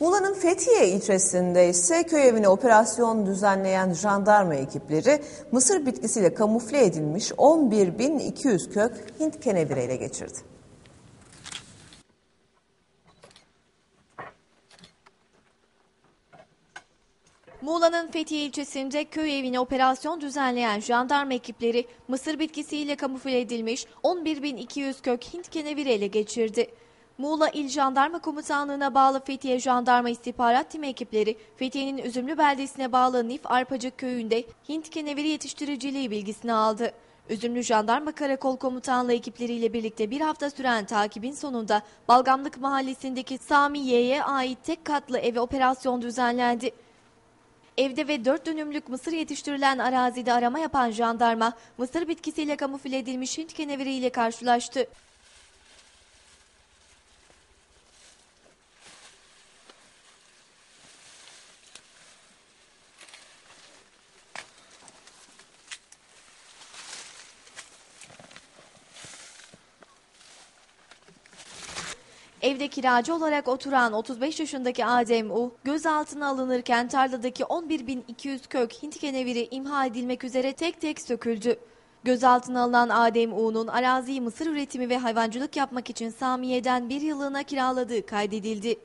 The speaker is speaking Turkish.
Muğla'nın Fethiye ilçesinde ise köy evine operasyon düzenleyen jandarma ekipleri mısır bitkisiyle kamufle edilmiş 11.200 kök Hint kenevire ele geçirdi. Muğla'nın Fethiye ilçesinde köy evine operasyon düzenleyen jandarma ekipleri mısır bitkisiyle kamufle edilmiş 11.200 kök Hint keneviri ele geçirdi. Muğla İl Jandarma Komutanlığı'na bağlı Fethiye Jandarma İstihbarat Timi ekipleri Fethiye'nin Üzümlü beldesine bağlı Nif Arpacık köyünde Hint keneviri yetiştiriciliği bilgisini aldı. Üzümlü Jandarma Karakol Komutanlığı ekipleriyle birlikte bir hafta süren takibin sonunda Balgamlık Mahallesi'ndeki Sami Y'ye ait tek katlı eve operasyon düzenlendi. Evde ve 4 dönümlük mısır yetiştirilen arazide arama yapan jandarma, mısır bitkisiyle kamufle edilmiş Hint keneviriyle karşılaştı. Evde kiracı olarak oturan 35 yaşındaki Adem U, gözaltına alınırken tarladaki 11.200 kök Hint keneviri imha edilmek üzere tek tek söküldü. Gözaltına alınan Adem U'nun araziyi mısır üretimi ve hayvancılık yapmak için Samiye'den bir yıllığına kiraladığı kaydedildi.